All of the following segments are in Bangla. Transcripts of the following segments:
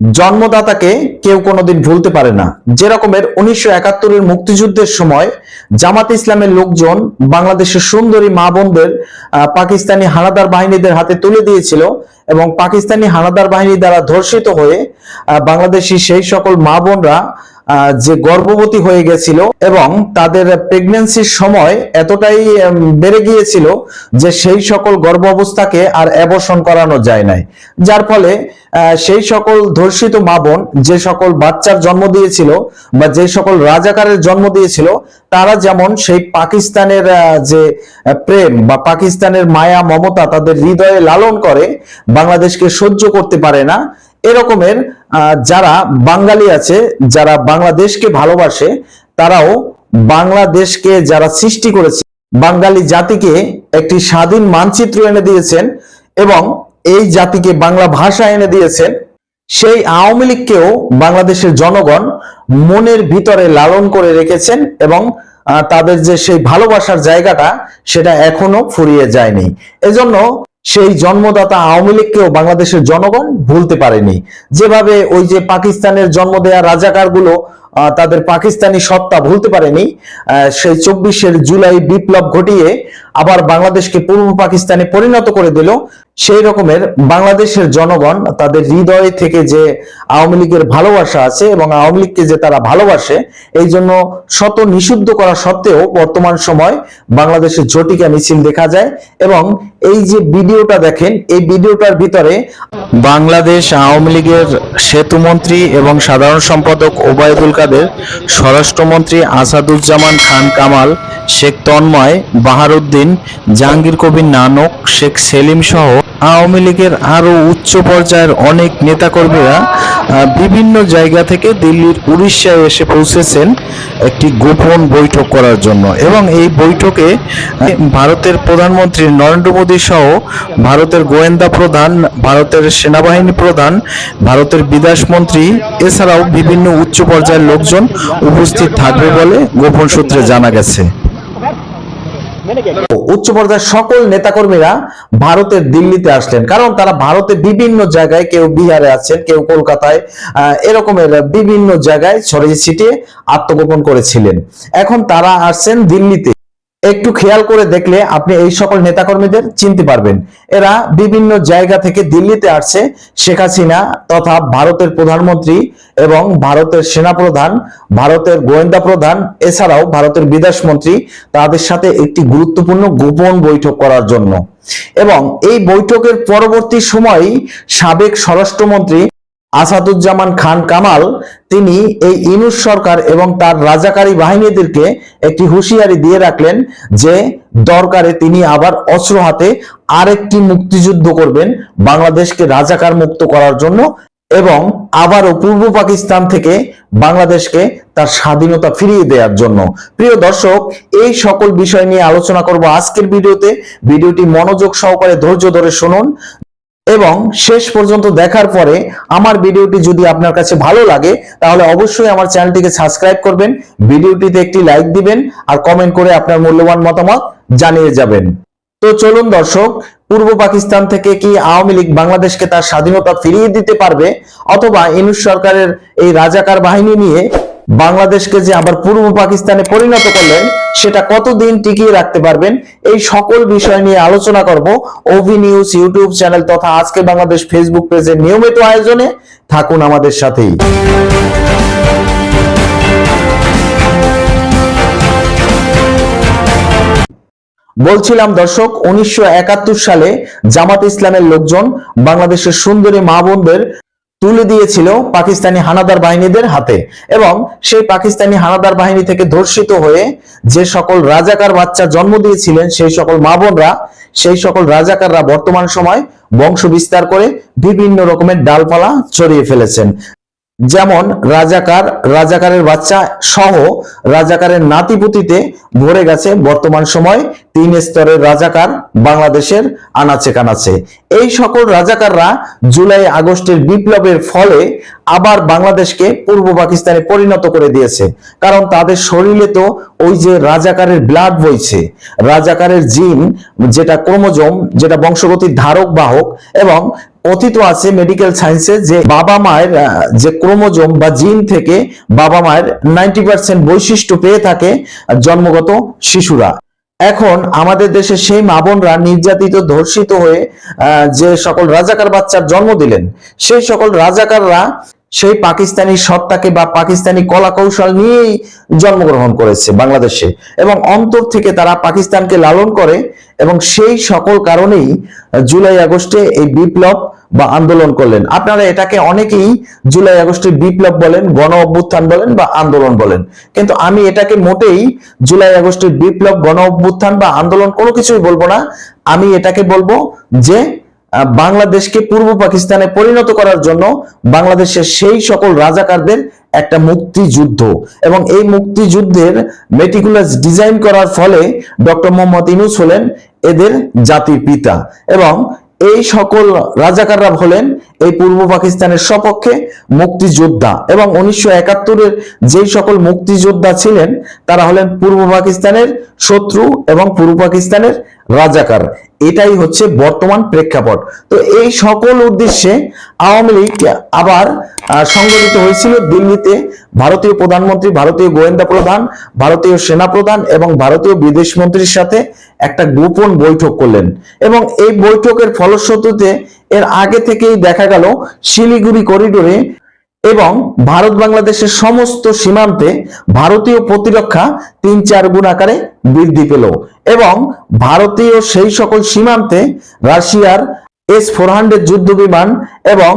জন্মদাতাকে কেউ কোনোদিন ভুলতে পারে না। যেরকমের উনিশশো একাত্তরের মুক্তিযুদ্ধের সময় জামাত ইসলামের লোকজন বাংলাদেশের সুন্দরী মা বোনদের পাকিস্তানি হানাদার বাহিনীদের হাতে তুলে দিয়েছিল এবং পাকিস্তানি হানাদার বাহিনী দ্বারা ধর্ষিত হয়ে বাংলাদেশি সেই সকল মা বোনরা যে গর্ভবতী হয়ে গেছিল এবং তাদের প্রেগন্যান্সির সময় এতটাই বেড়ে গিয়েছিল যে সেই সকল গর্ভ অবস্থাকে আর অ্যাবর্ষণ করানো যায় নাই। যার ফলে সেই সকল ধর্ষিত মা বোন, যে সকল বাচ্চার জন্ম দিয়েছিল বা যে সকল রাজাকারের জন্ম দিয়েছিল, তারা যেমন সেই পাকিস্তানের যে প্রেম বা পাকিস্তানের মায়া, মমতা তাদের হৃদয়ে লালন করে, বাংলাদেশকে সহ্য করতে পারে না এরকমের যারা বাঙালি আছে, যারা বাংলাদেশকে ভালোবাসে, তারাও বাংলাদেশকে যারা সৃষ্টি করেছে, বাঙালি জাতিকে একটি স্বাধীন মানচিত্র এনে দিয়েছেন এবং এই জাতিকে বাংলা ভাষা এনে দিয়েছেন। সেই আওয়ামী লীগকেও বাংলাদেশের জনগণ মনের ভিতরে লালন করে রেখেছেন এবং তাদের যে সেই ভালোবাসার জায়গাটা, সেটা এখনও ফুরিয়ে যায়নি। এজন্য সেই জন্মদাতা আওয়ামী লীগকেও বাংলাদেশের জনগণ ভুলতে পারেনি। যেভাবে ওই যে পাকিস্তানের জন্ম দেয়া রাজাকারগুলো তাদের পাকিস্তানি সত্তা ভুলতে পারেনি সেই চব্বিশের জুলাই বিপ্লব ঘটিয়ে আবার বাংলাদেশকে পূর্ব পাকিস্তানে পরিণত করে দিল। সেই রকমের বাংলাদেশের জনগণ তাদের হৃদয় থেকে যে আওয়ামী লীগের ভালোবাসা আছে এবং আওয়ামী লীগকে যে তারা ভালোবাসে, এই জন্য শত নিষিদ্ধ করা সত্ত্বেও বর্তমান সময় বাংলাদেশের ঝটিকা মিছিল দেখা যায় এবং এই যে ভিডিওটা দেখেন, এই ভিডিওটার ভিতরে বাংলাদেশ আওয়ামী লীগের সেতুমন্ত্রী এবং সাধারণ সম্পাদক ওবায়দুল কাদের, স্বরাষ্ট্রমন্ত্রী আসাদুজ্জামান খান কামাল শেখ তন্ময়, বাহারুদ্দিন, জাহাঙ্গীর কবির নানক, শেখ সেলিম সহ আওয়ামী লীগের আরও উচ্চ পর্যায়ের অনেক নেতাকর্মীরা বিভিন্ন জায়গা থেকে দিল্লির উড়িষ্যায় এসে পৌঁছেছেন একটি গোপন বৈঠক করার জন্য। এবং এই বৈঠকে ভারতের প্রধানমন্ত্রী নরেন্দ্র মোদী সহ ভারতের গোয়েন্দা প্রধান, ভারতের সেনাবাহিনী প্রধান, ভারতের বিদেশ মন্ত্রী, এছাড়াও বিভিন্ন উচ্চ পর্যায়ের লোকজন উপস্থিত থাকবে বলে গোপন সূত্রে জানা গেছে। উচ্চ পর্যায়ের সকল নেতাকর্মীরা ভারতের দিল্লিতে আসলেন। কারণ তারা ভারতে বিভিন্ন জায়গায়, কেউ বিহারে আছেন, কেউ কলকাতায় এরকমের বিভিন্ন জায়গায় ছড়িয়ে ছিটিয়ে আত্মগোপন করেছিলেন। এখন তারা আসছেন দিল্লিতে। একটু খেয়াল করে দেখলে আপনি এই সকল নেতাকর্মীদের চিনতে পারবেন। এরা বিভিন্ন জায়গা থেকে দিল্লিতে আসছে, শেখ হাসিনা তথা ভারতের প্রধানমন্ত্রী এবং ভারতের সেনাপ্রধান, ভারতের গোয়েন্দা প্রধান, এছাড়াও ভারতের বিদেশ মন্ত্রী, তাদের সাথে একটি গুরুত্বপূর্ণ গোপন বৈঠক করার জন্য। এবং এই বৈঠকের পরবর্তী সময়ই সাবেক স্বরাষ্ট্রমন্ত্রী আসাদুজ্জামান খান কামাল, তিনি এই ইনুস সরকার এবং তার রাজাকারী বাহিনীদেরকে একটি হুঁশিয়ারি দিয়ে রাখলেন যে দরকারে তিনি আবার অস্ত্র হাতে আরেকটি মুক্তিযুদ্ধ করবেন বাংলাদেশকে রাজাকার মুক্ত করার জন্য এবং আবারও পূর্ব পাকিস্তান থেকে বাংলাদেশকে তার স্বাধীনতা ফিরিয়ে দেওয়ার জন্য। প্রিয় দর্শক, এই সকল বিষয় নিয়ে আলোচনা করব আজকের ভিডিওতে। ভিডিওটি মনোযোগ সহকারে ধৈর্য ধরে শুনুন। এবং শেষ পর্যন্ত দেখার পরে আমার ভিডিওটি যদি আপনার কাছে ভালো লাগে, তাহলে অবশ্যই আমার চ্যানেলটিকে সাবস্ক্রাইব করবেন, ভিডিওটিতে একটি লাইক দিবেন, আর কমেন্ট করে আপনার মূল্যবান মতামত জানিয়ে যাবেন। তো চলুন দর্শক, পূর্ব পাকিস্তান থেকে কি আওয়ামী লীগ বাংলাদেশকে তার স্বাধীনতা ফিরিয়ে দিতে পারবে, অথবা ইনুস সরকারের এই রাজাকার বাহিনী নিয়ে বাংলাদেশকে যে আবার পূর্ব পাকিস্তানে পরিণত করলেন, সেটা কতদিন টিকিয়ে রাখতে পারবেন? এই সকল বিষয় নিয়ে আলোচনা করব ওভি নিউজ ইউটিউব চ্যানেল তথা আজকে বাংলাদেশ ফেসবুক পেজের নিয়মিত আয়োজনে। থাকুন আমাদের সাথেই। বলছিলাম দর্শক, উনিশশো একাত্তর সালে জামাত ইসলামের লোকজন বাংলাদেশের সুন্দরী মা বোনদের তুলে দিয়েছিল পাকিস্তানি হানাদার বাহিনীদের হাতে এবং সেই পাকিস্তানি হানাদার বাহিনী থেকে ধর্ষিত হয়ে যে সকল রাজাকার বাচ্চা জন্ম দিয়েছিলেন, সেই সকল মা বোনরা, সেই সকল রাজাকাররা বর্তমান সময় বংশ বিস্তার করে বিভিন্ন রকমের ডালপালা ছড়িয়ে ফেলেছেন। যেমন রাজাকার, রাজাকারের বাচ্চা সহ রাজাকারের নাতিপুতিতে ভরে গেছে বর্তমান সময় তিন স্তরের রাজাকার বাংলাদেশের আনাচে কানাচে। এই সকল রাজাকাররা জুলাই আগস্টের বিপ্লবের ফলে আবার বাংলাদেশকে পূর্ব পাকিস্তানে পরিণত করে দিয়েছে। কারণ তাদের শরীরে তো ওই যে রাজাকারের ব্লাড বইছে, রাজাকারের জিন যেটা ক্রোমোজোম, যেটা বংশগতির ধারক বাহক এবং কথিত আছে মেডিকেল সায়েন্সে যে বাবা মায়ের যে ক্রোমোজোম বা জিন থেকে বাবা মায়ের নাইনটি পার্সেন্ট বৈশিষ্ট্য পেয়ে থাকে জন্মগত শিশুরা। এখন আমাদের দেশে সেই মা বোনরা নির্যাতিত, ধর্ষিত হয়ে যে সকল রাজাকার বাচ্চার জন্ম দিলেন, সেই সকল রাজাকাররা সেই পাকিস্তানি সত্তাকে বা পাকিস্তানি কলা কৌশল নিয়েই জন্মগ্রহণ করেছে বাংলাদেশে এবং অন্তর থেকে তারা পাকিস্তানকে লালন করে এবং সেই সকল কারণেই জুলাই আগস্টে এই বিপ্লব বা আন্দোলন করলেন। আপনারা এটাকে অনেকেই জুলাই, আগস্টের বিপ্লব বলেন, গণ অভ্যুত্থান বলেন বা আন্দোলন বলেন। কিন্তু আমি এটাকে মোটেই জুলাই, আগস্টের বিপ্লব, গণ অভ্যুত্থান বা আন্দোলন কোনো কিছুই বলব না। আমি এটাকে বলব যে বাংলাদেশকে পূর্ব পাকিস্তানে পরিণত করার জন্য বাংলাদেশের সেই সকল রাজাকারদের একটা মুক্তিযুদ্ধ। এবং এই মুক্তিযুদ্ধের মেটিকুলাস ডিজাইন করার ফলে ডক্টর মোহাম্মদ ইনুস হলেন এদের জাতির পিতা। এবং এই সকল রাজাকাররা হলেন এই পূর্ব পাকিস্তানের সপক্ষে মুক্তিযোদ্ধা এবং উনিশশো একাত্তরের যেই সকল মুক্তিযোদ্ধা ছিলেন, তারা হলেন পূর্ব পাকিস্তানের শত্রু এবং পূর্ব পাকিস্তানের রাজাকার। এটাই হচ্ছে বর্তমান প্রেক্ষাপট। তো এই সকল উদ্দেশ্যে আওয়ামী লীগ আবার সংগঠিত হয়েছিল দিল্লিতে। ভারতীয় প্রধানমন্ত্রী, ভারতীয় গোয়েন্দা প্রধান, ভারতীয় সেনা প্রধান এবং ভারতীয় বিদেশ মন্ত্রীর সাথে একটা গোপন বৈঠক করলেন। এবং এই বৈঠকের ফলশ্রুতিতে এর আগে থেকেই দেখা গেল শিলিগুড়ি করিডোরে এবং ভারত বাংলাদেশের সমস্ত সীমান্তে ভারতীয় প্রতিরক্ষা তিন চার গুণ আকারে বৃদ্ধি পেল এবং ভারতীয় সেই সকল সীমান্তে রাশিয়ার এস ফোর হান্ড্রেড যুদ্ধ বিমান এবং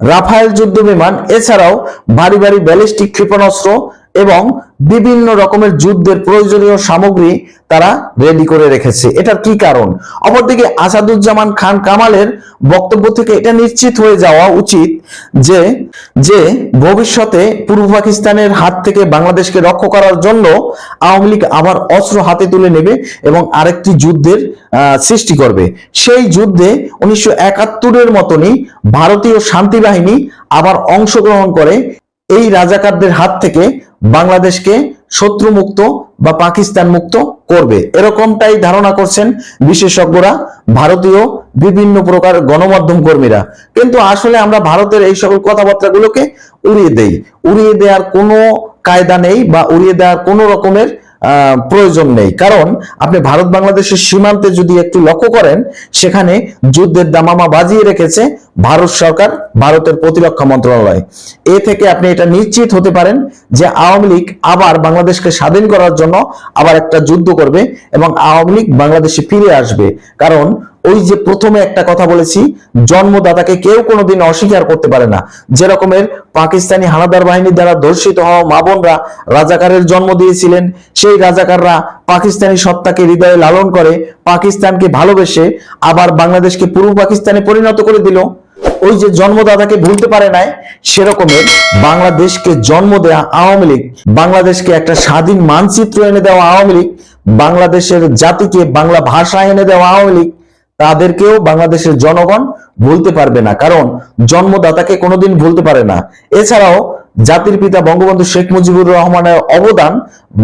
রাফায়েল যুদ্ধ বিমান এছাড়াও ভারী ভারী ব্যালিস্টিক ক্ষেপণাস্ত্র এবং বিভিন্ন রকমের যুদ্ধের প্রয়োজনীয় সামগ্রী তারা রেডি করে রেখেছে। এটার কি কারণ? অপরদিকে আসাদুজ্জামান খান কামালের বক্তব্য থেকে এটা নিশ্চিত হয়ে যাওয়া উচিত যে যে ভবিষ্যতে পূর্ব পাকিস্তানের হাত থেকে বাংলাদেশকে রক্ষা করার জন্য আওয়ামী লীগ আবার অস্ত্র হাতে তুলে নেবে এবং আরেকটি যুদ্ধের সৃষ্টি করবে। সেই যুদ্ধে উনিশশো একাত্তরের মতনই ভারতীয় শান্তি বাহিনী আবার অংশগ্রহণ করে এই রাজাকারদের হাত থেকে বাংলাদেশকে শত্রু মুক্ত বা পাকিস্তান মুক্ত করবে। এরকমটাই ধারণা করছেন বিশেষজ্ঞরা, ভারতীয় বিভিন্ন প্রকার গণমাধ্যম কর্মীরা। কিন্তু আসলে আমরা ভারতের এই সকল কথাবার্তাগুলোকে উড়িয়ে দেই। উড়িয়ে দেওয়ার কোনো কায়দা নেই বা উড়িয়ে দেওয়ার কোনো রকমের প্রয়োজন নেই। কারণ আপনি ভারত বাংলাদেশের সীমান্তে যদি একটু লক্ষ্য করেন, সেখানে যুদ্ধের দামামা বাজিয়ে রেখেছে ভারত সরকার, ভারতের প্রতিরক্ষা মন্ত্রণালয়। এ থেকে আপনি এটা নিশ্চিত হতে পারেন যে আওয়ামী লীগ আবার বাংলাদেশকে স্বাধীন করার জন্য আবার একটা যুদ্ধ করবে এবং আওয়ামী লীগ বাংলাদেশে ফিরে আসবে। কারণ ওই যে প্রথমে একটা কথা বলেছি, জন্মদাতাকে কেউ কোনোদিন অস্বীকার করতে পারে না। যে রকমের পাকিস্তানি হানাদার বাহিনীর দ্বারা ধর্ষিত হওয়া মা বোনরা রাজাকারের জন্ম দিয়েছিলেন, সেই রাজাকাররা পাকিস্তানি সত্তাকে হৃদয়ে লালন করে পাকিস্তানকে ভালোবেসে আবার বাংলাদেশকে পূর্ব পাকিস্তানে পরিণত করে দিল। ওই যে জন্মদাতাকে ভুলতে পারে নাই, সেরকমের বাংলাদেশকে জন্ম দেয়া আওয়ামী লীগ, বাংলাদেশকে একটা স্বাধীন মানচিত্র এনে দেওয়া আওয়ামী লীগ, বাংলাদেশের জাতিকে বাংলা ভাষা এনে দেওয়া আওয়ামী লীগ তাদেরকেও বাংলাদেশের জনগণ ভুলতে পারবে না। কারণ জন্মদাতাকে কোনোদিন ভুলতে পারে না। এছাড়াও জাতির পিতা বঙ্গবন্ধু শেখ মুজিবুর রহমানের অবদান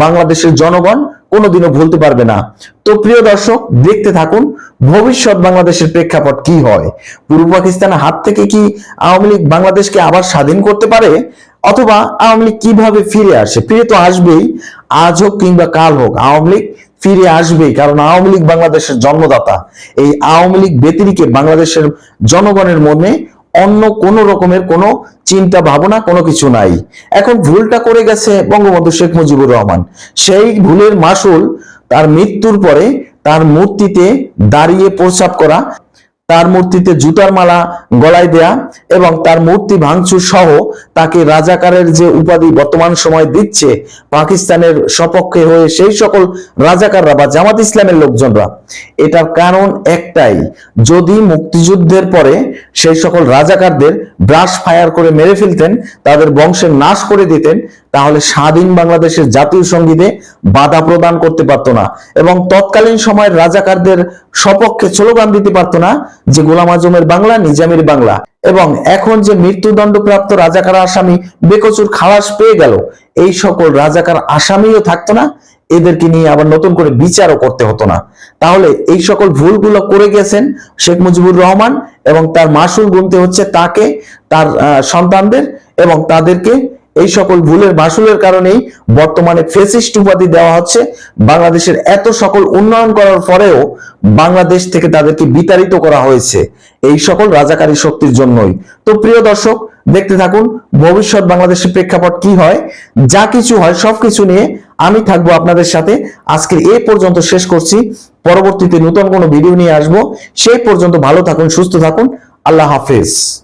বাংলাদেশের জনগণ কোনোদিনও ভুলতে পারবে না। তো প্রিয় দর্শক, দেখতে থাকুন, ভবিষ্যৎ বাংলাদেশের প্রেক্ষাপট কি হয়? পূর্ব পাকিস্তানের হাত থেকে কি আওয়ামী লীগ বাংলাদেশকে আবার স্বাধীন করতে পারে? অথবা আওয়ামী লীগ কীভাবে ফিরে আসে? ফিরে তো আসবেই, আজ হোক কিংবা কাল হোক, আওয়ামী লীগ ফিরে আসবে কারণ আওয়ামী লীগ বাংলাদেশের জন্মদাতা। এই আওয়ামী লীগ ব্যতিরিকে বাংলাদেশের জনগণের মনে অন্য কোন রকমের কোনো চিন্তা, ভাবনা, কোনো কিছু নাই। এখন ভুলটা করে গেছে বঙ্গবন্ধু শেখ মুজিবুর রহমান। সেই ভুলের মাসুল তার মৃত্যুর পরে তার মূর্তিতে দাঁড়িয়ে প্রস্রাব করা তার মূর্তিতে জুতার মালা গলায় দেয়া এবং তার মূর্তি ভাঙচুর সহ তাকে রাজাকারের যে উপাধি বর্তমান সময় দিচ্ছে পাকিস্তানের সপক্ষে হয়ে সেই সকল রাজাকাররা বা জামাত ইসলামের লোকজনরা, এটার কারণ একটাই, যদি মুক্তিযুদ্ধের পরে সেই সকল রাজাকারদের ব্রাশ ফায়ার করে মেরে ফেলতেন, তাদের বংশের নাশ করে দিতেন তাহলে স্বাধীন বাংলাদেশের জাতীয় সঙ্গীতে বাধা প্রদান করতে পারতো না এবং তৎকালীন সময়ের রাজাকারদের সপক্ষে স্লোগান দিতে পারতো না যে গোলাম আজমের বাংলা, নিজামের বাংলা। এবং এখন যে মৃত্যুদণ্ডপ্রাপ্ত রাজাকার আসামি বেকচুর খালাস পেয়ে গেল, এই সকল রাজাকার আসামিও থাকতো না, এদেরকে নিয়ে আবার নতুন করে বিচারও করতে হতো না। তাহলে এই সকল ভুলগুলো করে গেছেন শেখ মুজিবুর রহমান এবং তার মাসুল গুনতে হচ্ছে তাকে, তার সন্তানদের এবং তাদেরকে এই সকল ভুলের মাসুলের কারণেই বর্তমানে ফেসিস্ট উপাধি দেওয়া হচ্ছে। বাংলাদেশের এত সকল উন্নয়ন করার পরেও বাংলাদেশ থেকে তাদেরকে বিতাড়িত করা হয়েছে। এই সকল রাজাকারী শক্তির জন্যই। তো প্রিয় দর্শক, দেখতে থাকুন, ভবিষ্যৎ বাংলাদেশের প্রেক্ষাপট কি হয়? যা কিছু হয়, সবকিছু নিয়ে আমি থাকব আপনাদের সাথে। আজকে এই পর্যন্ত শেষ করছি। পরবর্তীতে নতুন কোনো ভিডিও নিয়ে আসব। সেই পর্যন্ত ভালো থাকুন, সুস্থ থাকুন। আল্লাহ হাফেজ।